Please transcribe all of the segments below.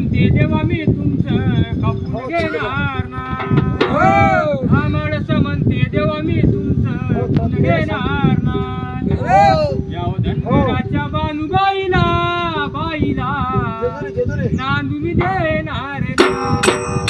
पण ते देवा मी तुमचं कापून हो, हो. हो. घेणार नाही. हा माणस देवा मी तुमचं घेणार नाही. या धनगराच्या बानुबाईला बाईला. मी देणार नाही.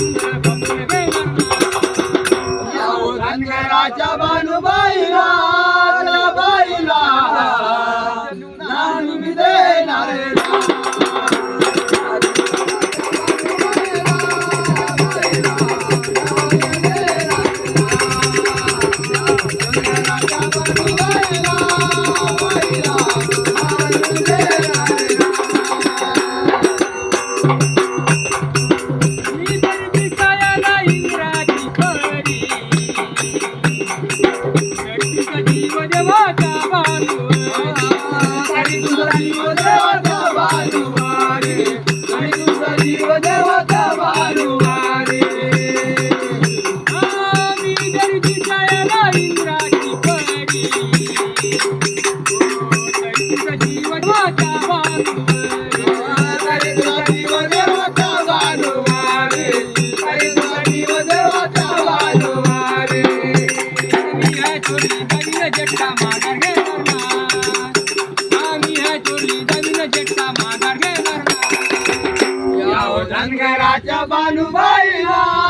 Thank you. I'm banu baila.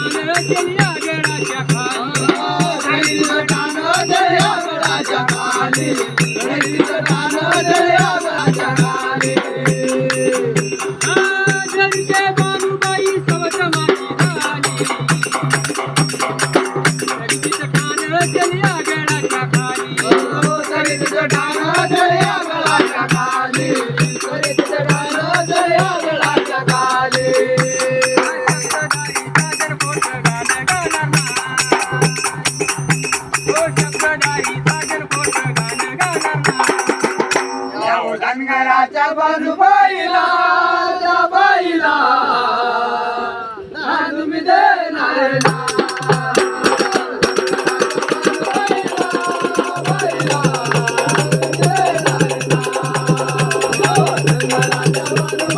la la la